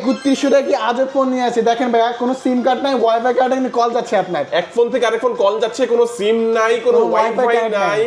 একত্রিশশো কি আজও ফোন নিয়ে আছে দেখেন ভাই কোনো সিম কার্ড নাই ওয়াইফাই কার্ড কল যাচ্ছে আপনার। এক ফোন থেকে আরেক ফোন কল যাচ্ছে কোনো সিম নাই কোনো কোনো ওয়াইফাই নাই।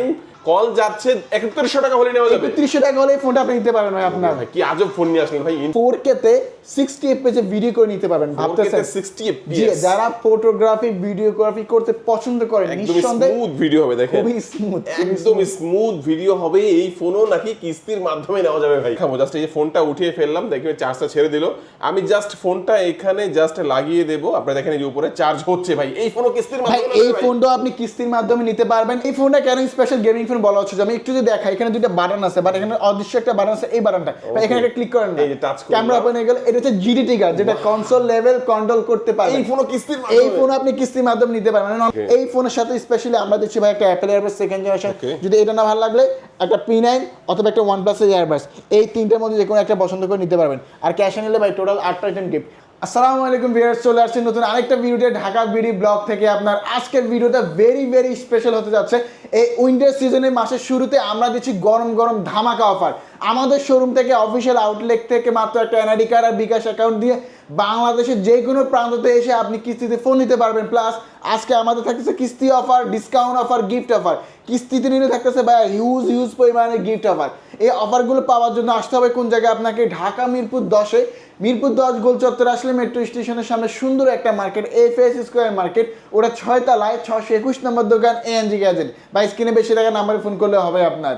কল যাচ্ছে একত্রিশশো টাকা হলে নেওয়া যাবে। একত্রিশশো টাকা হলে ফোনটা আপনি নিতে পারবেন ভাই আপনার। কি আজব ফোন নিয়ে আসলেন ভাই ফোর তে সিক্সটি এফপিএস ভিডিও করে নিতে পারবেন ভাবতেছেন? সিক্সটি জি যারা ফটোগ্রাফি ভিডিওগ্রাফি করতে পছন্দ করেন একদম স্মুথ ভিডিও হবে দেখেন। খুবই স্মুথ একদম স্মুথ ভিডিও হবে এই ফোনও নাকি কিস্তির মাধ্যমে নেওয়া যাবে ভাই। খাব জাস্ট এই ফোনটা উঠিয়ে ফেললাম দেখবে চার্জটা ছেড়ে দিল। আমি জাস্ট ফোনটা এখানে জাস্ট লাগিয়ে দেবো আপনারা দেখেন এই যে উপরে চার্জ হচ্ছে ভাই। এই ফোনও কিস্তির মাধ্যমে এই যাবে আপনি কিস্তির মাধ্যমে নিতে পারবেন। এই ফোনটা কেন স্পেশাল গেমিং ফোন বলা হচ্ছে যে আমি একটু যদি দেখাই এখানে দুইটা বাটন আছে বাট এখানে অদৃশ্য একটা বাটন আছে এই বাটনটা। এখানে একটা ক্লিক করেন এই যে touch করলাম। ক্যামেরা ওপেন হয়ে গেল এটা হচ্ছে জিডি ট্রিগার যেটা কনসোল লেভেল কন্ট্রোল করতে পারবেন এই ফোনও কিস্তির এই মাধ্যমে ফোন আপনি কিস্তির মাধ্যমে নিতে পারবেন। মানে. এই ফোনের সাথে স্পেশালি আমরা দিচ্ছি ভাই একটা অ্যাপেল এয়ারবাস সেকেন্ড জেনারেশন যদি এটা না ভালো লাগলে একটা পি নাইন অথবা একটা ওয়ান প্লাসের এয়ারবাস এই তিনটার মধ্যে যে কোনো একটা পছন্দ করে নিতে পারবেন। আর ক্যাশে নিলে ভাই টোটাল আটটা আইটেম গিফট আসসালামু আলাইকুম ভিউয়ার্স, চলে আসছি নতুন আরেকটা ভিডিওতে। ঢাকা বিডি ব্লগ থেকে আপনার আজকের ভিডিওটা ভেরি ভেরি স্পেশাল হতে যাচ্ছে। এই উইন্টার সিজনের মাসের শুরুতে আমরা দিচ্ছি গরম গরম ধামাকা অফার আমাদের শোরুম থেকে অফিসিয়াল আউটলেট থেকে মাত্র একটা এনআইডি কার্ড আর বিকাশ অ্যাকাউন্ট দিয়ে বাংলাদেশের যে কোনো প্রান্ততে এসে আপনি কিস্তিতে ফোন নিতে পারবেন। প্লাস আজকে আমাদের থাকতেছে কিস্তি offer discount offer gift offer কিস্তিতে নিলে থাকতেছে ভাই হিউজ হিউজ পরিমাণে গিফট অফার এই অফারগুলো পাওয়ার জন্য আসতে হবে কোন জায়গায়? আপনাকে ঢাকা মিরপুর দশে। মিরপুর দশ গোল চত্বর আসলে মেট্রো স্টেশনের সামনে সুন্দর একটা market F S square market ওটা ছয় তলায় ছশো একুশ নম্বর দোকান এএনজি গ্যাজেট বা স্ক্রিনে বেশি টাকা নাম্বারে ফোন করলে হবে আপনার।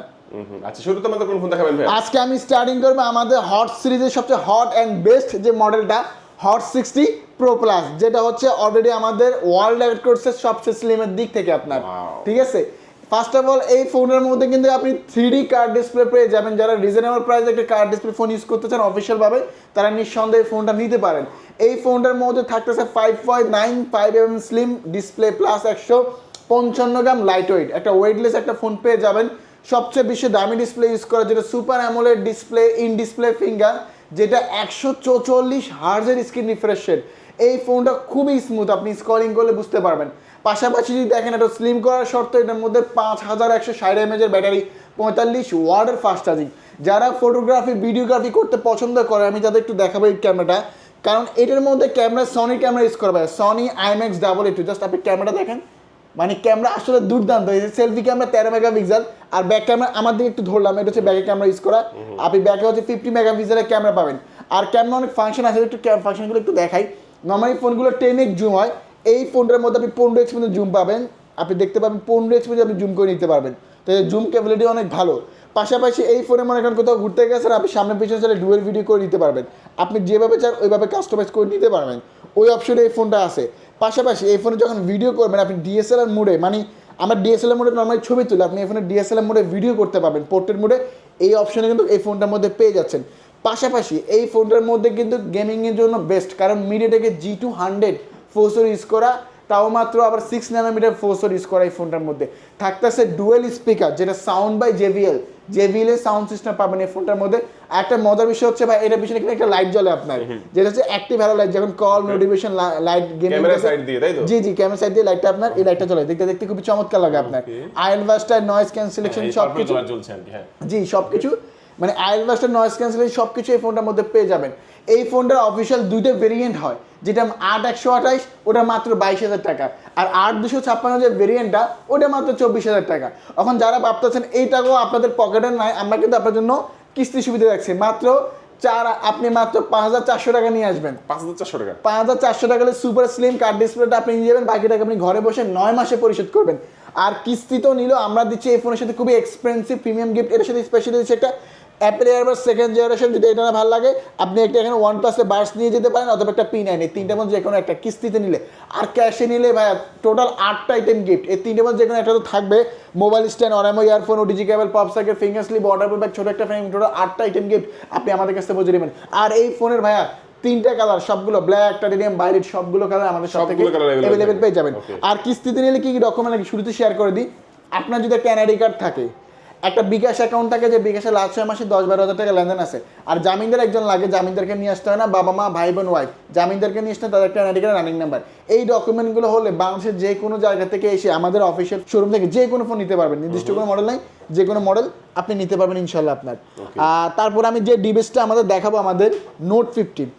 আচ্ছা শুরুতে আমাদের কোন ফোন দেখাবেন ভাই আজকে আমি স্টার্টিং করব আমাদের হট সিরিজের সবচেয়ে হট অ্যান্ড বেস্ট যে মডেলটা হট সিক্সটি প্রো প্লাস যেটা হচ্ছে অলরেডি আমাদের ওয়ার্ল্ড রেকর্ড করছে সবচেয়ে স্লিমের দিক থেকে আপনার। ঠিক আছে? ফার্স্ট অফ অল এই ফোনের মধ্যে কিন্তু আপনি থ্রি কার্ড ডিসপ্লে পেয়ে যাবেন। যারা রিজনেবল প্রাইসে একটা কার্ড ডিসপ্লে ফোন ইউজ করতে চান অফিসিয়াল ভাবে তারা নিঃসন্দেহে ফোনটা নিতে পারেন। এই ফোনটার মধ্যে থাকতেছে five point nine five M slim display plus একশো পঞ্চান্ন গ্রাম লাইট ওয়েট একটা ওয়েটলেস একটা ফোন পেয়ে যাবেন। সবচেয়ে বেশি দামি ডিসপ্লে ইউজ করা যেটা super AMOLED display in display finger যেটা একশো চৌচল্লিশ হার্জের স্ক্রিন রিফ্রেশের এই ফোনটা খুবই স্মুথ আপনি স্কলিং করলে বুঝতে পারবেন। পাশাপাশি যদি দেখেন এটা স্লিম করার শর্ত, এটার মধ্যে পাঁচ হাজার একশো ষাট এমএজের ব্যাটারি পঁয়তাল্লিশ ওয়ার্ডের ফাস্ট চার্জিং যারা ফটোগ্রাফি ভিডিওগ্রাফি করতে পছন্দ করে, আমি তাদের একটু দেখাবো এই ক্যামেরাটা কারণ এটার মধ্যে ক্যামেরা সনি ক্যামেরা ইউজ করা হয়। সনি আইম্যাক্স ডাবল একটু জাস্ট আপনি ক্যামেরাটা দেখেন। মানে ক্যামেরা আসলে দুর্দান্ত এই সেলফি ক্যামেরা তেরো মেগাপিক্সেল আর ব্যাক ক্যামেরা আমার দিকে একটু ধরলাম এটা হচ্ছে ব্যাকের ক্যামেরা ইউজ করা। আপনি ব্যাকে হচ্ছে ফিফটি মেগাপিক্সেলের ক্যামেরা পাবেন। আর ক্যামেরা অনেক ফাংশন আছে একটু ফাংশনগুলো একটু দেখাই। নর্মালি ফোনগুলো টেন এক্স জুম হয়। এই ফোনটার মধ্যে আপনি পনেরো এক্স পর্যন্ত জুম পাবেন। আপনি দেখতে পাবেন পনেরো এক্স পর্যন্ত আপনি জুম করে নিতে পারবেন। তো জুম ক্যাপাবিলিটি অনেক ভালো। পাশাপাশি এই ফোনে মনে করেন কোথাও ঘুরতে গেছেন আপনি সামনে পিছনে চলে ডুয়েল ভিডিও করে নিতে পারবেন। আপনি যেভাবে চান ওইভাবে কাস্টমাইজ করে নিতে পারবেন। ওই অপশনে এই ফোনটা আছে। পাশাপাশি এই ফোনে যখন ভিডিও করবেন, আপনি ডিএসএলআর মোডে মানে আমরা ডিএসএলআর মোডে নর্মালি ছবি তুলি, আপনি এই ফোনে ডিএসএলআর মোডে ভিডিও করতে পারবেন। পোর্ট্রেট মোডে এই অপশনে কিন্তু এই ফোনটার মধ্যে পেয়ে যাচ্ছেন। পাশাপাশি এই ফোনটার মধ্যে কিন্তু গেমিংয়ের জন্য বেস্ট কারণ মিডিয়াটেকের জি টু হান্ড্রেড ফোর্সর ইউজ করা, তাও মাত্র আবার সিক্স ন্যানোমিটার ফোর্সর ইউজ করা এই ফোনটার মধ্যে। থাকতেছে ডুয়েল স্পিকার যেটা সাউন্ড বাই জেভিএল জেভিএল এর সাউন্ড সিস্টেম পাবেন এই ফোনটার মধ্যে। একটা মজার বিষয় হচ্ছে ভাই এটা পিছনে একটা লাইট জ্বলে আপনার। যেটা হচ্ছে অ্যাক্টিভ হ্যালো লাইট যখন call notification light game camera side দিয়ে তাই তো? জি জি ক্যামেরা সাইড দিয়ে লাইটটা আপনার এই লাইটটা জ্বলে। দেখতে দেখতে খুবই চমৎকার লাগে আপনার। আয়ন ভাস্টার নয়েজ ক্যান্সেলেশন সবকিছু হ্যাঁ। জি সবকিছু। মানে আয়ন ভাস্টার নয়েজ ক্যান্সেলেশন সব কিছু এই ফোনটার মধ্যে পেয়ে যাবেন। এই ফোনটার অফিসিয়াল দুইটা ভেরিয়েন্ট হয় যেটা আট একশো আঠাইশ ওটা মাত্র বাইশ হাজার টাকা। আর আট দুশো ছাপ্পান্ন যে ভেরিয়েন্টটা ওটা মাত্র চব্বিশ হাজার টাকা। এখন যারা ভাবতেছেন এই টাকাও আপনাদের পকেটে নাই আমরা কিন্তু আপনার জন্য কিস্তি সুবিধা রাখছি। মাত্র চার আপনি মাত্র পাঁচ হাজার চারশো টাকা নিয়ে আসবেন। পাঁচ হাজার চারশো টাকা। পাঁচ হাজার চারশো টাকা সুপার স্লিম কার্ড ডিসপ্লেটা আপনি নিয়ে যাবেন বাকি টাকা আপনি ঘরে বসে নয় মাসে পরিশোধ করবেন। আর কিস্তি তো নিলেও আমরা দিচ্ছি এই ফোনের সাথে খুবই এক্সপেন্সিভ প্রিমিয়াম গিফট এর সাথে স্পেশালি দিচ্ছি একটা অ্যাপেল এয়ারবাস সেকেন্ড জেনারেশন যদি এটা না ভালো লাগে। আপনি একটা এখানে ওয়ান প্লাসে বার্স নিয়ে যেতে পারেন অথবা একটা পি নাইন এই তিনটার মধ্যে যে কোনো একটা কিস্তিতে নিলে। আর ক্যাশে নিলে ভাই টোটাল আটটা আইটেম গিফট এই তিনটার মধ্যে যে কোনো একটা তো থাকবে। Mobile stand Oraimo earphone OTG cable pop cycle finger slip order bag ছোটো একটা ফ্রেম টোটাল আটটা আইটেম গিফট আপনি আমাদের কাছ থেকে বুঝে নেবেন। আর এই ফোনের ভাইয়া তিনটা কালার সবগুলো ব্ল্যাক টাইটেনিয়াম বাইরেট সবগুলো কালার আমাদের সব থেকে অ্যাভেলেবেল পেয়ে যাবেন। আর কিস্তিতে নিলে কি কি ডকুমেন্ট শুরুতে শেয়ার করে দিই? আপনার যদি একটা এনআইডি কার্ড থাকে একটা বিকাশ অ্যাকাউন্ট থাকে যে বিকাশে লাস্ট ছয় মাসে দশ বারো হাজার টাকা লেনদেন আছে। আর জামিনদার একজন লাগে জামিনদারকে নিয়ে আসতে হয় না বাবা মা ভাই বোন ওয়াইফ জামিনদারকে নিয়ে আসতে তাদের একটা কার্ড রানিং নাম্বার এই ডকুমেন্টগুলো হলে বাংলাদেশের যে কোনো জায়গা থেকে এসে আমাদের অফিসের শোরুম থেকে যে কোনো ফোন নিতে পারবেন। নির্দিষ্ট কোনো মডেল নাই যে কোনো মডেল আপনি নিতে পারবেন ইনশাল্লাহ আপনার। আর তারপর আমি যে ডিভাইসটা আমাদের দেখাবো আমাদের নোট ফিফটিন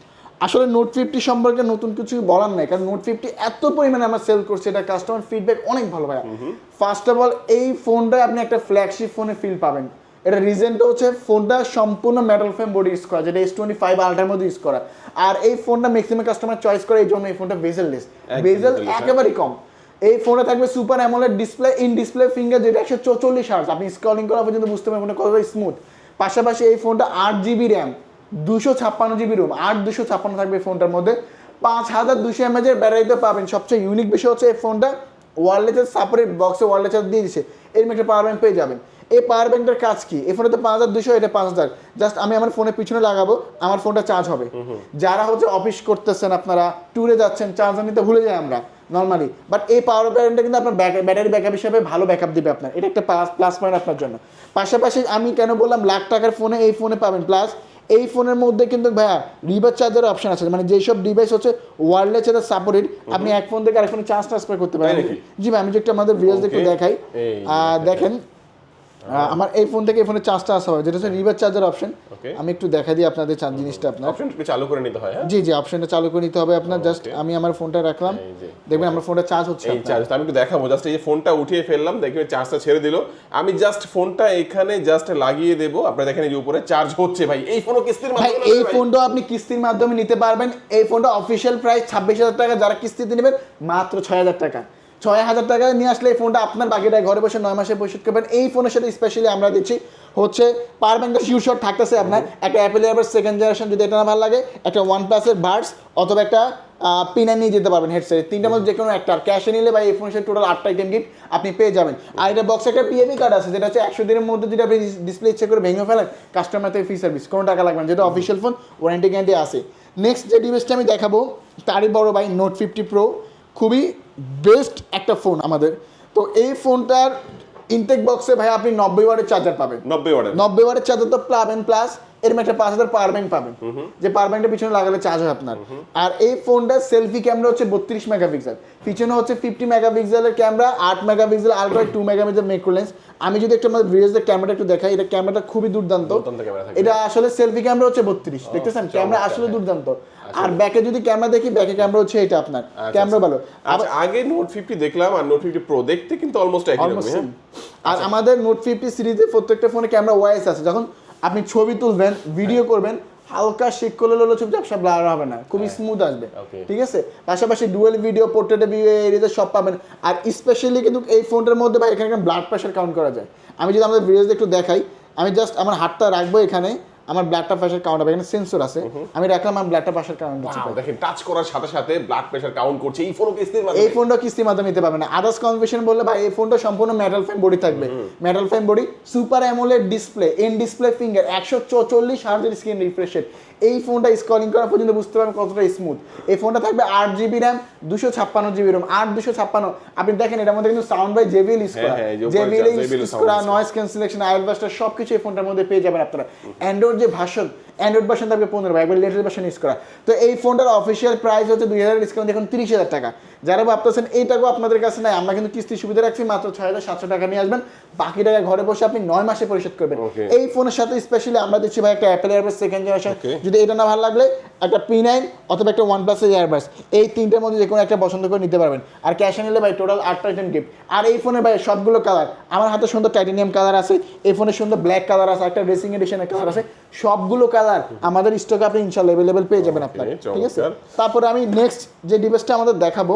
আসলে নোট ফিফটি সম্পর্কে নতুন কিছু বলার নাই কারণ নোট ফিফটি এত পরিমাণে আমরা সেল করছি এটা কাস্টমার ফিডব্যাক অনেক ভালো ভাইয়া। ফার্স্ট অফ অল এই ফোনটা আপনি একটা ফ্ল্যাগশিপ ফোনে ফিল পাবেন। এটা রিজনটা হচ্ছে ফোনটা সম্পূর্ণ মেটাল ফ্রেম বডি ইউজ করা যেটা এস টোয়েন্টি ফাইভ আল্ট্রার মধ্যে ইউজ করা। আর এই ফোনটা ম্যাক্সিমাম কাস্টমার চয়েস করে এই জন্য এই ফোনটা বেজেললেস একদম বেজেল। একেবারেই কম। এই ফোনে থাকবে super AMOLED display in display finger যেটা একশো চৌচল্লিশ হার্স আপনি স্ক্রলিং করা পর্যন্ত বুঝতে পারবেন ফোনটা কতটা স্মুথ পাশাপাশি এই ফোনটা আট জিবি র্যাম দুশো ছাপ্পান্ন জিবি রুম আট দুশো ছাপ্পান্ন থাকবে ফোনটার মধ্যে। পাঁচ হাজার দুশো এমএজের ব্যাটারিতে পাবেন। সবচেয়ে ইউনিক বিষয় হচ্ছে এই ফোনটা ওয়ারলেসের সাপারেট বক্সে ওয়ারলেস দিয়ে দিচ্ছে এরকম একটা পাওয়ার ব্যাংক পেয়ে যাবেন। এই পাওয়ার ব্যাংকটার কাজ কি? এই ফোনে তো পাঁচ হাজার দুশো এটা পাঁচ হাজার। জাস্ট আমি আমার ফোনের পিছনে লাগাবো আমার ফোনটা চার্জ হবে। যারা হচ্ছে অফিস করতেছেন আপনারা ট্যুরে যাচ্ছেন চার্জার নিতে ভুলে যাই আমরা নর্মালি বাট এই পাওয়ার ব্যাংকটা কিন্তু আপনার ব্যাটারি ব্যাকআপ হিসাবে ভালো ব্যাকআপ দেবে আপনার। এটা একটা প্লাস প্লাস পয়েন্ট আপনার জন্য। পাশাপাশি আমি কেন বললাম লাখ টাকার ফোনে এই ফোনে পাবেন। প্লাস এই ফোনের মধ্যে কিন্তু ভাইয়া রিভার চার্জের অপশন আছে। মানে যেসব ডিভাইস হচ্ছে ওয়ারলেস এর সাপোর্টেড আপনি এক ফোন থেকে আরেক ফোনে চার্জ ট্রান্সফার করতে পারেন? জি ভাই আমি যে একটু আমাদের ভিউয়ার্স একটু দেখাই। আহ, দেখেন আমার এই ফোন থেকে এই ফোনে চার্জটা আসা হয়। যেটা হচ্ছে রিভার চার্জার অপশন আমি একটু দেখা দিই আপনাদের চার্জ জিনিসটা আপনার। চালু করে নিতে হয় হ্যাঁ? জি জি অপশনটা চালু করে নিতে হবে আপনার। জাস্ট আমি আমার ফোনটা রাখলাম। দেখবেন আমার ফোনটা চার্জ হচ্ছে এই। চার্জ আমি একটু দেখাবো। জাস্ট এই যে ফোনটা উঠিয়ে ফেললাম দেখবে চার্জটা ছেড়ে দিল। আমি জাস্ট ফোনটা এখানে জাস্ট লাগিয়ে দেবো। আপনারা দেখেন এই যে উপরে চার্জ হচ্ছে ভাই। এই ফোনও কিস্তির মাধ্যমে এই? ফোনটা আপনি কিস্তির মাধ্যমে নিতে পারবেন। এই ফোনটা অফিসিয়াল প্রাইস ছাব্বিশ হাজার টাকা। যারা কিস্তিতে নেবেন মাত্র ছয় হাজার টাকা। ছয় হাজার টাকা নিয়ে আসলে এই ফোনটা আপনার বাকিটা ঘরে বসে নয় মাসে পরিশোধ করবেন। এই ফোনের সাথে স্পেশালি আমরা দিচ্ছি হচ্ছে পাওয়ার শিউ শট থাকতেছে আপনার। একটা অ্যাপেল এয়ারবাস সেকেন্ড জেনারেশন যদি এটা না ভালো লাগে, একটা ওয়ান প্লাসের বার্ডস অথবা একটা পিনা নিয়ে যেতে পারবেন হেডসেট তিনটার মধ্যে যে কোনো একটা ক্যাশে নিলে বা এই ফোনের সাথে টোটাল আটটা আইটেম গিফট আপনি পেয়ে যাবেন। আর এটা বক্সে একটা পিএবি কার্ড আছে, যেটা হচ্ছে একশো দিনের মধ্যে যদি আপনি ডিসপ্লে ইচ্ছে করে ভেঙে ফেলেন কাস্টমার থেকে ফ্রি সার্ভিস কোনো টাকা লাগবে না যেটা অফিসিয়াল ফোন ওয়ারেন্টি গ্যারান্টি আছে। নেক্সট যে ডিভাইসটা আমি দেখাবো, তারই বড় ভাই নোট ফিফটি প্রো খুবই বেস্ট একটা ফোন আমাদের। তো এই ফোনটার ইনটেক বক্সে ভাই আপনি নব্বই ওয়ারের চার্জার পাবেন। নব্বই ওয়ারের নব্বই ওয়ারের চার্জার তো পাবেন প্লাস এরকম একটা পাঁচ হাজার পাওয়ার ব্যাংক পাবেন। যে পাওয়ার ব্যাংকটা পিছনে লাগালে চার্জ হয় আপনার। আর এই ফোনটার সেলফি ক্যামেরা হচ্ছে বত্রিশ মেগাপিক্সেল পিছনে হচ্ছে ফিফটি মেগাপিক্সেলের ক্যামেরা আট megapixel ultra two megapixel macro lens আমি যদি একটু আমাদের ভিডিওতে ক্যামেরাটা একটু দেখাই এটা ক্যামেরাটা খুবই দুর্দান্ত। এটা আসলে সেলফি ক্যামেরা হচ্ছে বত্রিশ দেখতেছেন? ক্যামেরা আসলে। দুর্দান্ত। আর ব্যাকে যদি ক্যামেরা দেখি ব্যাকে ক্যামেরা হচ্ছে এটা আপনার। আচ্ছা, ক্যামেরা ভালো। আচ্ছা আগে নোট ফিফটি দেখলাম আর নোট ফিফটি প্রো দেখতে কিন্তু অলমোস্ট একই হ্যাঁ। আর আমাদের নোট ফিফটি সিরিজে প্রত্যেকটা ফোনে ক্যামেরা ওয়াইস আছে। যখন আপনি ছবি তুলবেন ভিডিও করবেন হালকা শেক করলে হলো ছবি সব ব্লার হবে না খুবই স্মুথ আসবে Okay. ঠিক আছে? পাশাপাশি ডুয়েল ভিডিও পোর্ট্রেট ভিডিও এরিয়াতে সব পাবেন। আর স্পেশালি কিন্তু এই ফোনটার মধ্যে বা এখানে ব্লাড প্রেশার কাউন্ট করা যায়। আমি যদি আমাদের ভিডিওতে একটু দেখাই আমি জাস্ট আমার হাতটা রাখব এখানে আমার ব্লাডটা প্রেশার কাউন্ট হবে এখানে সেন্সর আছে। আমি রাখলাম আমার ব্লাডটা প্রেশার কাউন্ট হচ্ছে দেখেন টাচ করার সাথে সাথে ব্লাড প্রেশার কাউন্ট করছে। এই ফোনও কিস্তির এই ফোনটা কিস্তির মাধ্যমে নিতে পারবেন না। আদার্স কনভেশন বললে ভাই এই ফোনটা সম্পূর্ণ মেটাল ফ্রেম বডি থাকবে। Metal frame body super AMOLED display in display finger একশো চৌচল্লিশ হার্জের স্ক্রিন রিফ্রেশ এই ফোনটা স্কলিং করা পর্যন্ত বুঝতে পারবেন কতটা স্মুথ এই ফোনটা থাকবে আট জিবি র্যাম দুশো ছাপ্পান্ন জিবি রোম আট দুশো ছাপ্পান্ন আপনি দেখেন এটার মধ্যে কিন্তু সাউন্ড বাই জেবিএল ইউজ করা। হ্যাঁ, হ্যাঁ, এই যে উপরে জেবিএল JBL ইউজ করা নয়েজ ক্যান্সেলেশন আইএল বাস্টার সব কিছু এই ফোনটার মধ্যে পেয়ে যাবেন আপনারা। অ্যান্ড্রয়েড যে ভাষণ অ্যান্ড্রয়েড ভার্সন থাকবে পনেরো একবার লেটেস্ট ভার্সন ইউজ করা। তো এই ফোনটার অফিসিয়াল প্রাইস হচ্ছে দুই হাজার ডিসকাউন্ট এখন তিরিশ হাজার টাকা। যারা ভাবতেছেন এই টাকাও আপনাদের কাছে নাই আমরা কিন্তু কিস্তি সুবিধা রাখছি মাত্র ছয় হাজার সাতশো টাকা নিয়ে আসবেন বাকি টাকা ঘরে বসে আপনি নয় মাসে পরিশোধ করবেন। এই ফোনের সাথে স্পেশালি আমরা দিচ্ছি ভাই একটা অ্যাপেল এয়ারবাস সেকেন্ড জেনারেশন যদি এটা না ভালো লাগলে একটা পি নাইন অথবা একটা ওয়ান প্লাসের এয়ারবাস এই তিনটের মধ্যে যে কোনো একটা পছন্দ করে নিতে পারবেন। আর ক্যাশে নিলে ভাই টোটাল আটটা আইটেম গিফট আর এই ফোনের ভাই সবগুলো কালার আমার হাতে সুন্দর টাইটেনিয়াম কালার আছে এই ফোনের সুন্দর ব্ল্যাক কালার আছে একটা রেসিং এডিশনের কালার আছে। সবগুলো কালার আমাদের স্টকে আপনি ইনশাল্লাহ অ্যাভেলেবেল পেয়ে যাবেন আপনার ঠিক আছে। তারপরে আমি নেক্সট যে ডিভাইসটা আমাদের দেখাবো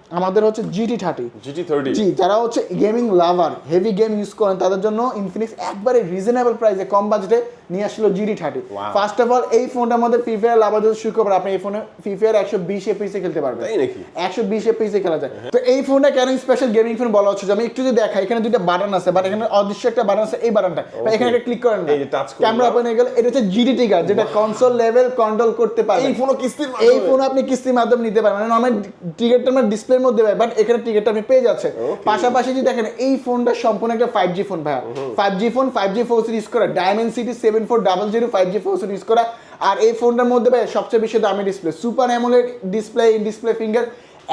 আমাদের হচ্ছে GT thirty GT thirty G যারা হচ্ছে gaming lover heavy game use করেন তাদের জন্য ইনফিনিক্স একবারে রিজনেবল প্রাইসে কম বাজেটে নিয়ে আসলো GT thirty first of all এই ফোনটার মধ্যে ফ্রি ফায়ার লাভার যদি শুরু করবেন আপনি এই ফোনে ফ্রি ফায়ার একশো বিশ এপিসে খেলতে পারবেন। তাই নাকি? একশো বিশ এপিসে খেলা যায়। তো এই ফোনটা কেন স্পেশাল গেমিং ফোন বলা হচ্ছে? আমি একটু যদি দেখাই এখানে দুইটা বাটন আছে বাট এখানে অদৃশ্য একটা বাটন আছে এই বাটনটা. এখানে একটা ক্লিক করেন। ক্যামেরা ওপেন হয়ে গেল এটা হচ্ছে জিডি টিকার যেটা কনসোল লেভেল কন্ট্রোল করতে পারে এই ফোনও কিস্তির এই ফোন আপনি কিস্তির মাধ্যমে নিতে পারবেন। মানে নর্মাল টিকিটটা আমার ডিসপ্লের মধ্যে বাট এখানে টিকিটটা আপনি পেয়ে যাচ্ছেন। পাশাপাশি যদি দেখেন এই ফোনটা সম্পূর্ণ একটা ফাইভ জি ফোন ভাইয়া। Five G phone five G four use করা diamond city seven four double zero five G four use করা। আর এই ফোনটার মধ্যে ভাই সবচেয়ে বেশি দামি display super AMOLED display in display finger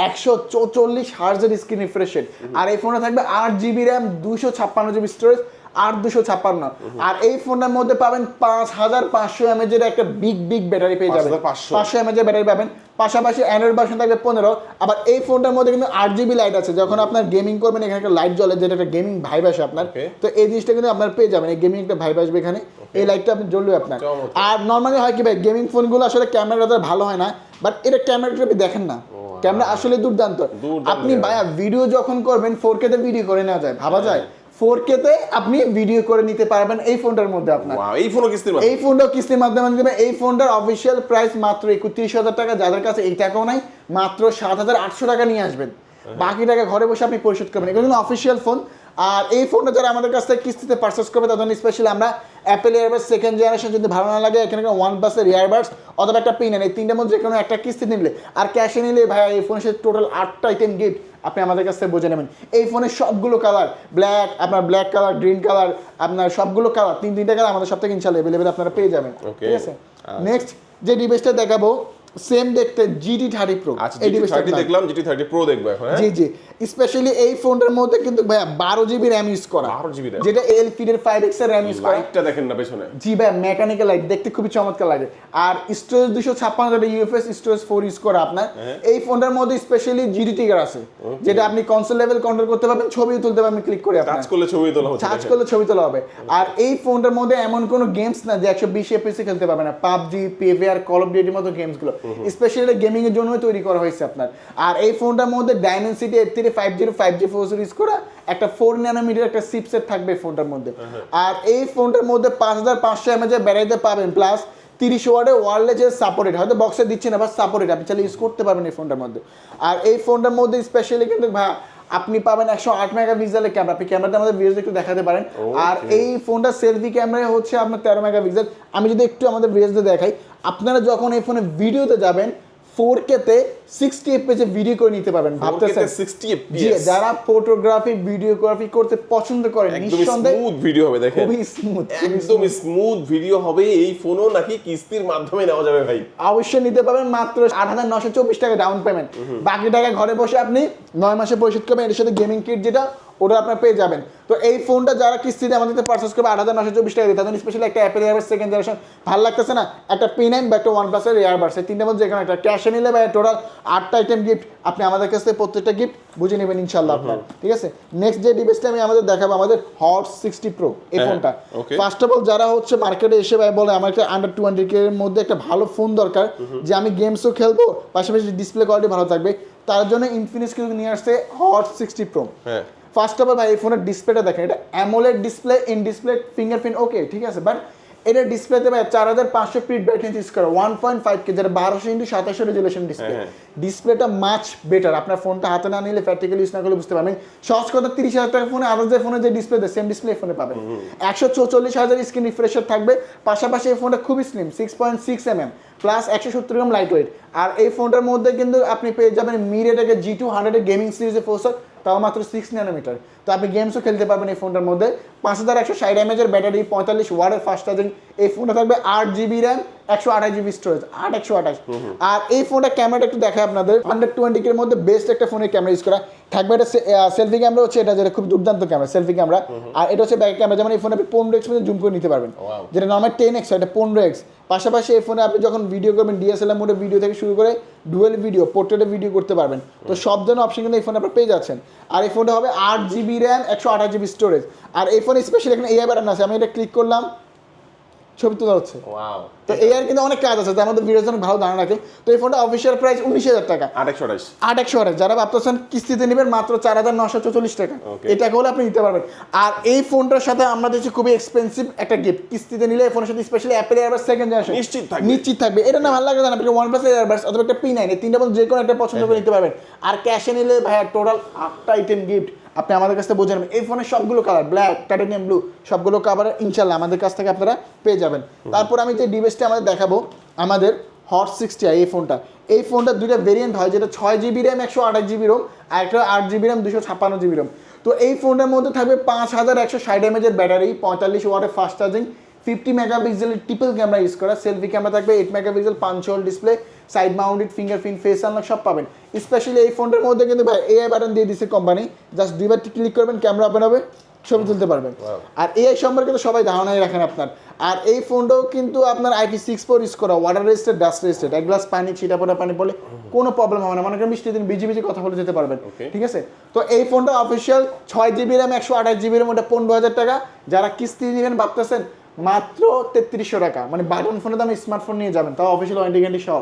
একশো চৌচল্লিশ হার্জের স্ক্রিন রিফ্রেশ আর এই ফোনে থাকবে আট জিবি র্যাম দুশো ছাপ্পান্ন জিবি স্টোরেজ আট দুশো ছাপ্পান্ন। আর এই ফোনটার মধ্যে পাবেন পাঁচ হাজার পাঁচশো এমএজ এর একটা বিগ বিগ ব্যাটারি পেয়ে যাবেন। 5500 পাঁচশো। এমএজ এর ব্যাটারি পাবেন। পাশাপাশি অ্যান্ড্রয়েড ভার্সন থাকবে পনেরো আবার এই ফোনটার মধ্যে কিন্তু আট জিবি লাইট আছে। যখন আপনার গেমিং করবেন এখানে একটা লাইট জ্বলে যেটা একটা গেমিং ভাইব আসে আপনার তো এই জিনিসটা কিন্তু আপনার পেয়ে যাবেন। এই গেমিং একটা ভাইব আসবে এখানে। এই লাইটটা আপনি জ্বলবে আপনার। আর নর্মালি হয় কি ভাই গেমিং ফোনগুলো আসলে ক্যামেরাটা ভালো হয় না বাট এটা ক্যামেরাটা আপনি দেখেন না। ক্যামেরা আসলে দুর্দান্ত। আপনি ভাইয়া ভিডিও যখন করবেন ফোর তে ভিডিও করে নেওয়া যায় ভাবা যায়। ফোর তে আপনি ভিডিও করে নিতে পারবেন এই ফোনটার মধ্যে আপনার। এই ফোনও কিস্তির এই ফোনটাও কিস্তির মাধ্যমে দেবে এই ফোনটার অফিসিয়াল প্রাইস মাত্র একত্রিশ হাজার টাকা। যাদের কাছে এই টাকাও নাই মাত্র সাত হাজার আটশো টাকা নিয়ে আসবেন। বাকি টাকা ঘরে বসে আপনি পরিশোধ করবেন। এগুলো অফিসিয়াল ফোন আর এই ফোনটা যারা আমাদের কাছ থেকে কিস্তিতে পারচেস করবে তাদের জন্য স্পেশালি আমরা অ্যাপেল এয়ারবাস সেকেন্ড জেনারেশন যদি ভালো না লাগে এখানে ওয়ান প্লাসের ইয়ারবাডস অথবা একটা পিন এই তিনটার মধ্যে যে কোনো একটা কিস্তি নিলে আর ক্যাশে নিলে ভাই এই ফোনের সাথে টোটাল আটটা আইটেম গিফট আপনি আমাদের কাছ থেকে বুঝে নেবেন এই ফোনের সবগুলো কালার ব্ল্যাক আপনার ব্ল্যাক কালার গ্রিন কালার আপনার সবগুলো কালার তিন তিনটা কালার আমাদের সব থেকে ইনশাল্লাহ অ্যাভেলেবেল আপনারা পেয়ে যাবেন. ঠিক আছে। নেক্সট যে ডিভাইসটা দেখাবো সেম দেখতে জিটি থার্টি প্রো এই ডিভাইসটা দেখলাম জিটি থার্টি প্রো দেখব এখন হ্যাঁ? জি জি। স্পেশালি এই ফোনটার মধ্যে কিন্তু ভাইয়া বারো জিবি র্যাম ইউজ করা। 12 GB RAM? যেটা এল ফিডের ফাইভ এক্সের র্যাম ইউজ করা। লাইটটা দেখেন না পেছনে। জি ভাই মেকানিক্যাল লাইট দেখতে খুবই চমৎকার লাগে। আর স্টোরেজ দুশো ছাপ্পান্ন যেটা ইউএফএস স্টোরেজ ফোর ইউজ করা আপনার। হ্যাঁ। এই ফোনটার মধ্যে স্পেশালি জিডি টিকার আছে। যেটা আপনি কনসোল লেভেল কন্ট্রোল করতে পারবেন ছবি তুলতে পারবেন ক্লিক করে টাচ করলে ছবি তোলা হবে দেখেন। করলে ছবি তোলা হবে। আর এই ফোনটার মধ্যে এমন কোনো গেমস না যে একশো বিশ এপিসে খেলতে পারবে না। পাবজি পিভিআর কল অফ ডিউটির মতো গেমসগুলো স্পেশালি গেমিং এর জন্য তৈরি করা হয়েছে আপনার। আর এই ফোনটার মধ্যে Dimensity eight three five zero five G four use করা একটা ফোর ন্যানোমিটার একটা সিপসেট থাকবে ফোনটার মধ্যে। আর এই ফোনটার মধ্যে পাঁচ হাজার পাঁচশো এমএচ এর ব্যাটারিতে পাবেন প্লাস তিরিশ ওয়ার্ডে ওয়ারলেস এর সাপোর্টেড হয়তো বক্সে দিচ্ছে না বা সাপোর্টেড আপনি চাইলে ইউজ করতে পারবেন এই ফোনটার মধ্যে। আর এই ফোনটার মধ্যে স্পেশালি কিন্তু আপনি পাবেন একশো আট মেগা পিক্সেলের ক্যামেরা। আপনি ক্যামেরাটা আমাদের ভিডিওতে একটু দেখাতে পারেন। আর এই ফোনটা সেলফি ক্যামেরা হচ্ছে আপনার তেরো মেগা পিক্সেল। আমি যদি একটু আমাদের ভিডিওতে দেখাই আপনারা যখন এই ফোনে ভিডিওতে যাবেন ফোর কেতে সিক্সটি এফপিএস ভিডিও করে নিতে পারবেন ভাবতেছেন তে 60 জি fps যারা ফটোগ্রাফি ভিডিওগ্রাফি করতে পছন্দ করেন স্মুথ ভিডিও হবে দেখেন। খুবই স্মুথ একদম স্মুথ ভিডিও হবে এই ফোনও নাকি কিস্তির মাধ্যমে নেওয়া যাবে ভাই। অবশ্যই নিতে পারবেন মাত্র আট হাজার নশো চব্বিশ টাকা ডাউন পেমেন্ট বাকি টাকা ঘরে বসে আপনি নয় মাসে পরিশোধ করবেন এর সাথে গেমিং কিট যেটা ওটা আপনার পেয়ে যাবেন। তো এই ফোনটা যারা কিস্তিতে আমাদের পারচেস করবে আট হাজার নশো চব্বিশ টাকা দিয়ে তাদের স্পেশালি একটা অ্যাপেল এয়ারবাস সেকেন্ড জেনারেশন ভালো লাগতেছে না? একটা পি নাইন বা একটা ওয়ান প্লাসের এয়ারবাস এই তিনটার মধ্যে যেখানে একটা। ক্যাশে নিলে বা টোটাল আটটা আইটেম গিফট আপনি আমাদের কাছ থেকে প্রত্যেকটা গিফট বুঝে নেবেন ইনশাল্লাহ আপনার। ঠিক আছে? নেক্সট যে ডিভাইসটা আমি আমাদের দেখাবো আমাদের হট সিক্সটি প্রো এই হ্যাঁ, ফোনটা। ফার্স্ট অফ অল যারা হচ্ছে মার্কেটে এসে ভাই বলে আমার একটা আন্ডার টোয়েন্টি কে এর মধ্যে একটা ভালো ফোন দরকার যে আমি গেমসও খেলব পাশাপাশি ডিসপ্লে কোয়ালিটি ভালো থাকবে। তার জন্য ইনফিনিক্স কিন্তু নিয়ে আসছে হট সিক্সটি প্রো হ্যাঁ। ফার্স্ট অফ অল ভাই এই ফোনের ডিসপ্লেটা দেখেন এটা AMOLED display in display fingerprint okay ঠিক আছে বাট এটা ডিসপ্লেতে ভাই চার হাজার পাঁচশো পিট ব্রাইটনেস ইউজ করা ওয়ান পয়েন্ট ফাইভ কে যেটা বারোশো ইন্টু সাতাশশো রেজুলেশন ডিসপ্লে ডিসপ্লেটা মাচ বেটার আপনার ফোনটা হাতে না নিলে প্র্যাকটিক্যালি ইউজ না করলে বুঝতে পারবেন। সহজ কথা তিরিশ হাজার টাকা ফোনে আদার যে ফোনে যে ডিসপ্লে দেয় সেম ডিসপ্লে ফোনে পাবেন। একশো চৌচল্লিশ হাজার স্ক্রিন রিফ্রেশার থাকবে পাশাপাশি এই ফোনটা খুবই slim six point six M M plus একশো সত্তর গ্রাম লাইট ওয়েট আর এই ফোনটার মধ্যে কিন্তু আপনি পেয়ে যাবেন মিরেটাকে জি টু হান্ড্রেডের গেমিং সিরিজের প্রসেসর তাও মাত্র সিক্স ন্যানোমিটার তো আপনি গেমসও খেলতে পারবেন এই ফোনটার মধ্যে। পাঁচ হাজার একশো ষাট এমএজের ব্যাটারি পঁয়তাল্লিশ ওয়ার্ডের ফাস্ট চার্জিং এই ফোনটা থাকবে আট জিবি র্যাম একশো আঠাশ জিবি স্টোরেজ আট একশো আঠাশ। আর এই ফোনটা ক্যামেরাটা একটু দেখায় আপনাদের। হান্ড্রেড টোয়েন্টি এর মধ্যে বেস্ট একটা ফোনের ক্যামেরা ইউজ করা। থাকবে একটা সেলফি ক্যামেরা হচ্ছে এটা যেটা খুব দুর্দান্ত ক্যামেরা সেলফি ক্যামেরা আর এটা হচ্ছে ব্যাক ক্যামেরা যেমন এই ফোনে আপনি পনেরো এক্স জুম করে নিতে পারবেন। যেটা নর্মাল টেন এক্স এটা পনেরো এক্স পাশাপাশি এই ফোনে আপনি যখন ভিডিও করবেন ডিএসএলআর মোডে ভিডিও থেকে শুরু করে ডুয়েল ভিডিও পোর্ট্রেটে ভিডিও করতে পারবেন। তো সব ধরনের অপশন কিন্তু এই ফোনে আপনার পেয়ে যাচ্ছেন। আর এই ফোনটা হবে আট জিবি র্যাম একশো আঠাশ জিবি স্টোরেজ আর এই ফোনে স্পেশাল এখানে এআই বাটন আছে আমি এটা ক্লিক করলাম ছবি তোলা হচ্ছে। ওয়াও তো এই আর কিন্তু অনেক কাজ আছে তার মধ্যে ভিডিওর জন্য ভালো ধারণা রাখে তো এই ফোনটা অফিসিয়াল প্রাইস উনিশ হাজার টাকা। আট একশো আঠাশ। আট একশো আঠাশ। যারা ভাবতেছেন কিস্তিতে নেবেন মাত্র চার হাজার নশো চল্লিশ টাকা। এটা হলে আপনি নিতে পারবেন। আর এই ফোনটার সাথে আমরা দিচ্ছি খুবই এক্সপেন্সিভ একটা গিফট কিস্তিতে নিলে এই ফোনের সাথে specially Apple earbuds second generation নিশ্চিত থাকবে। নিশ্চিত থাকবে। এটা না ভালো লাগে জানা আপনি ওয়ান প্লাস এয়ারবাস অথবা একটা পি নাইন এই তিনটা যে কোনো একটা পছন্দ করে নিতে পারবেন। আর ক্যাশে নিলে ভাইয়া টোটাল আটটা আইটেম গিফট আপনি আমাদের কাছ থেকে বুঝে নেবেন। এই ফোনের সবগুলো কালার ব্ল্যাক টাইটানিয়াম ব্লু সবগুলো কালার ইনশাল্লাহ আমাদের কাছ থেকে আপনারা পেয়ে যাবেন। তারপর আমি যে ডিভাইসটা আমাদের দেখাবো আমাদের হট সিক্সটি আই এই ফোনটা। এই ফোনটা দুইটা ভেরিয়েন্ট হয়, যেটা ছয় জিবি র্যাম একশো আঠাশ জিবি রোম আর একটা আট জিবি র্যাম দুশো ছাপ্পান্ন জিবি রোম তো এই ফোনটার মধ্যে থাকবে পাঁচ হাজার একশো ষাট এমএজের ব্যাটারি, পঁয়তাল্লিশ ওয়াটের ফাস্ট চার্জিং ফিফটি মেগা মেগাপিক্সেলের ট্রিপল ক্যামেরা ইউজ করা। সেলফি ক্যামেরা থাকবে এইট মেগাপিক্সেল পাঁচ hole display side mounted fingerprint face unlock সব পাবেন। স্পেশালি এই ফোনটার মধ্যে কিন্তু এআই বাটন দিয়ে দিচ্ছে কোম্পানি জাস্ট দুইবার ক্লিক করবেন ক্যামেরা ওপেন হবে। ছবি তুলতে পারবেন। আর এআই সম্পর্কে তো সবাই ধারণাই রাখেন আপনার। আর এই ফোনটাও কিন্তু আপনার আইপি সিক্স ফোর ইউজ করা ওয়াটার রেজিস্টার ডাস্ট রেজিস্টার এক গ্লাস পানি ছিটা পড়া পানি পড়লে কোনো প্রবলেম হবে না। মনে করেন বৃষ্টি দিন বিজি বিজি কথা বলে যেতে পারবেন। ঠিক আছে? তো এই ফোনটা অফিসিয়াল ছয় জিবি র্যাম একশো আঠাশ জিবি র্যাম ওটা পনেরো হাজার টাকা। যারা কিস্তি নেবেন ভাবতেছেন মাত্র তেত্রিশশো টাকা। মানে বাটন ফোনের দামে স্মার্টফোন নিয়ে যাবেন তাও অফিসিয়াল ওয়ারেন্টি গ্যারান্টি সহ।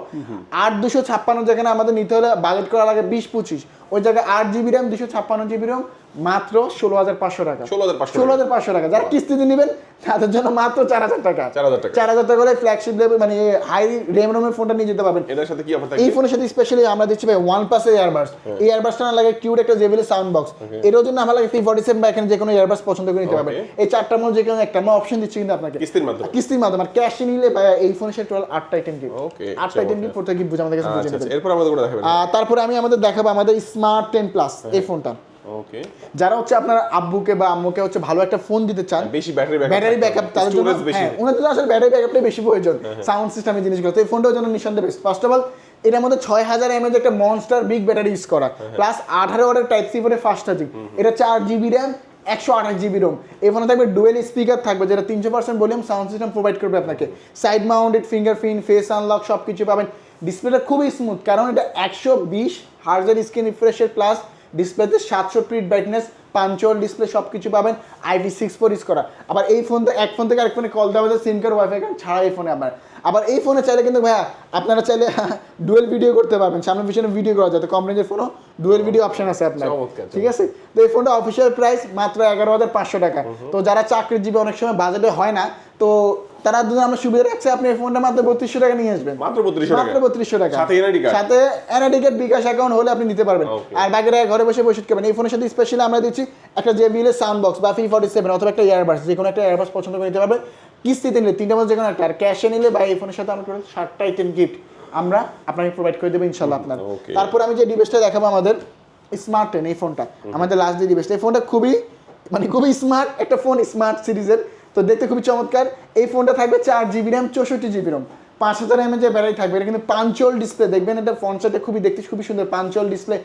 আট দুশো ছাপ্পান্ন যেখানে আমাদের নিতে হলে বাজেট করা লাগে বিশ পঁচিশ। ওই জায়গায় আট জিবি র্যাম দুশো ছাপ্পান্ন জিবি র্যাম মাত্র ষোলো হাজার পাঁচশো টাকা। 16,500 ষোলো হাজার পাঁচশো টাকা। যারা কিস্তিতে নেবেন তাদের জন্য মাত্র চার হাজার টাকা। 4,000 টাকা। চার হাজার টাকা করে ফ্ল্যাগশিপ লেভেল মানে হাই র্যাম রোমের ফোনটা নিয়ে যেতে পারবেন। এটার সাথে কি অফার এই ফোনের সাথে স্পেশালি আমরা দিচ্ছি ভাই ওয়ান প্লাসের ইয়ারবাডস এই ইয়ারবাডসটা না লাগে কিউট একটা জেবিএল সাউন্ড বক্স এটার জন্য আমার লাগে ফি ফর্টি সেভেন বা এখানে যে কোনো ইয়ারবাডস পছন্দ করে নিতে পারবেন। এই চারটার মধ্যে যে কোনো একটা আমরা অপশন দিচ্ছি কিন্তু আপনাকে। কিস্তির মাধ্যমে। কিস্তির মাধ্যমে। আর ক্যাশে নিলে ভাই এই ফোনের সাথে টোটাল আটটা আইটেম গিফট আটটা আইটেম। গিফট প্রত্যেক গিফট বুঝে আমাদের কাছে বুঝে আচ্ছা আচ্ছা নেবেন। এরপর আমাদের দেখাবেন। তারপরে আমি আমাদের দেখাবো আমাদের স্মার্ট টেন প্লাস এই ফোনটা। ওকে যারা হচ্ছে আপনার আব্বুকে বা আম্মুকে হচ্ছে ভালো একটা ফোন দিতে চান বেশি ব্যাটারি ব্যাকআপ ব্যাটারি ব্যাকআপ তাদের জন্য হ্যাঁ, হ্যাঁ ওনাদের জন্য আসলে ব্যাটারি ব্যাকআপটাই বেশি প্রয়োজন সাউন্ড সিস্টেমের জিনিসগুলো। তো এই ফোনটার জন্য নিঃসন্দেহে বেস্ট ফার্স্ট অফ অল এটার মধ্যে ছয় হাজার এমএজ একটা মনস্টার বিগ ব্যাটারি ইউজ করা। হ্যাঁ, প্লাস আঠারো ওয়াটের টাইপ সি ফোনে ফাস্ট চার্জিং এটা চার জিবি র্যাম একশো আঠাশ জিবি রোম এই ফোনে থাকবে ডুয়েল স্পিকার থাকবে যেটা তিনশো percent volume sound system provide করবে আপনাকে। Side mounted fingerprint face unlock সব কিছু পাবেন। ডিসপ্লেটা খুবই স্মুথ কারণ এটা একশো বিশ হার্জার স্ক্রিন রিফ্রেশের প্লাস ডিসপ্লেতে সাতশো প্রিট ব্রাইটনেস পাঞ্চল ডিসপ্লে সব কিছু পাবেন আইপি সিক্স ফোর ইউজ করা। আবার এই ফোন তো এক ফোন থেকে আরেক ফোনে কল দেওয়া যায় সিম কার্ড ওয়াইফাই কার্ড ছাড়া এই ফোনে আবার। আবার এই ফোনে চাইলে কিন্তু ভাইয়া আপনারা চাইলে ডুয়েল ভিডিও করতে পারবেন সামনে পিছনে ভিডিও করা যায়। তো কম রেঞ্জের ফোনও ডুয়েল ভিডিও অপশন আছে আপনার। ঠিক আছে? তো এই ফোনটা অফিসিয়াল প্রাইস মাত্র এগারো হাজার পাঁচশো টাকা। তো যারা চাকরিজীবী অনেক সময় বাজেটে হয় না তো তারা যদি আমরা সুবিধা রাখছে আপনি এই ফোনটা মাত্র বত্রিশশো টাকা নিয়ে আসবেন। মাত্র 3200 টাকা? মাত্র বত্রিশশো টাকা। সাথে NID card? সাথে এনআইডি কার্ড বিকাশ অ্যাকাউন্ট হলে আপনি নিতে পারবেন। আর বাকিরা ঘরে বসে বসে করবেন এই ফোনের সাথে স্পেশালি আমরা দিচ্ছি একটা জেবিএল সাউন্ড বক্স বা ফি ফর্টি সেভেন অথবা একটা ইয়ারবাস যে কোনো একটা ইয়ারবাস পছন্দ করে নিতে পারবেন কিস্তিতে নিলে তিনটা মধ্যে যে কোনো একটা। আর ক্যাশে নিলে বা এই ফোনের সাথে আমরা টোটাল ষাটটা আইটেম গিফট আমরা আপনাকে প্রোভাইড করে দেবো ইনশাল্লাহ আপনার। তারপর আমি যে ডিভাইসটা দেখাবো আমাদের স্মার্ট টেন এই ফোনটা। আমাদের লাস্ট যে ডিভাইসটা এই ফোনটা খুবই মানে খুবই স্মার্ট একটা ফোন স্মার্ট সিরিজের তো দেখতে খুবই চমৎকার। এই ফোনটা থাকবে চার জিবি র্যাম চৌষট্টি জিবি র্যাম পাঁচ হাজার এমএচ এর ব্যাটারি থাকবে এটা কিন্তু পাঞ্চল ডিসপ্লে দেখবেন এটা ফ্রন্ট সাইডে খুবই দেখতে খুবই সুন্দর punch hole display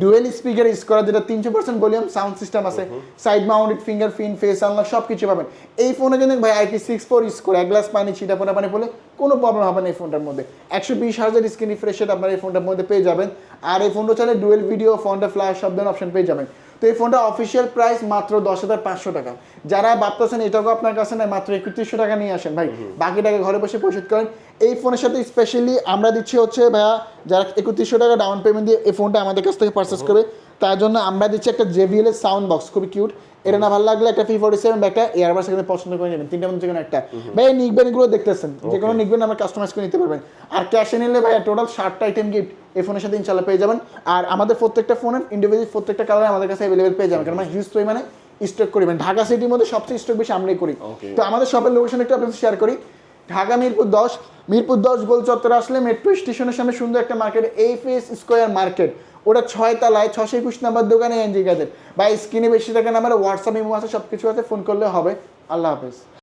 dual speaker use করা যেটা তিনশো পার্সেন্ট ভলিউম সাউন্ড সিস্টেম আছে। Side mounted fingerprint face unlock সব কিছু পাবেন। এই ফোনে কিন্তু ভাই আইপি সিক্স ফোর ইউজ করে এক গ্লাস পানি ছিটা পোনা পানি পড়লে কোনো প্রবলেম হবে না এই ফোনটার মধ্যে। একশো বিশ হাজার স্ক্রিন রিফ্রেশের আপনার এই ফোনটার মধ্যে পেয়ে যাবেন। আর এই ফোনটা চাইলে ডুয়েল ভিডিও ফোনটা ফ্ল্যাশ সব ধরনের অপশন পেয়ে যাবেন। তো এই ফোনটা অফিসিয়াল প্রাইস মাত্র দশ হাজার পাঁচশো টাকা। যারা ভাবতেছেন এটাও আপনার কাছে নেয় মাত্র একত্রিশশো টাকা নিয়ে আসেন। ভাই বাকি টাকা ঘরে বসে পরিশোধ করেন। এই ফোনের সাথে স্পেশালি আমরা দিচ্ছি হচ্ছে ভাইয়া যারা একত্রিশশো টাকা ডাউন পেমেন্ট দিয়ে এই ফোনটা আমাদের কাছ থেকে পারচেস করবে তার জন্য আমরা দিচ্ছি একটা জেভিএল এর সাউন্ড বক্স খুবই কিউট এটা না ভালো লাগলে একটা ফি ফোর্টি সেভেন বা একটা এয়ারবাস এখানে পছন্দ করে নেবেন তিনটা মধ্যে যে কোনো একটা ভাই নিকবেনগুলো দেখতেছেন যে কোনো নিকবেন আমরা কাস্টমাইজ করে নিতে পারবেন। আর ক্যাশে নিলে ভাই টোটাল ষাটটা আইটেম গিফট এই ফোনের সাথে ইনশাল্লাহ পেয়ে যাবেন। আর আমাদের প্রত্যেকটা ফোনের ইন্ডিভিজুয়াল প্রত্যেকটা কালার আমাদের কাছে অ্যাভেলেবেল পেয়ে যাবেন কারণ আমরা হিউজ পরিমাণে স্টক করি। মানে ঢাকা সিটির মধ্যে সবচেয়ে স্টক বেশি আমরাই করি। তো আমাদের শপের লোকেশন একটু আপনাদের শেয়ার করি। ঢাকা মিরপুর দশ মিরপুর দশ গোল চত্বর আসলে মেট্রো স্টেশনের সামনে সুন্দর একটা মার্কেট এই ফেস স্কোয়ার মার্কেট ওটা ছয় তালায়, ছশো একুশ নাম্বার দোকানে এনজি গাজেট বা স্ক্রিনে বেশি টাকা নাম্বার হোয়াটসঅ্যাপ ইমো আছে সব কিছু আছে ফোন করলে হবে। আল্লাহ হাফেজ।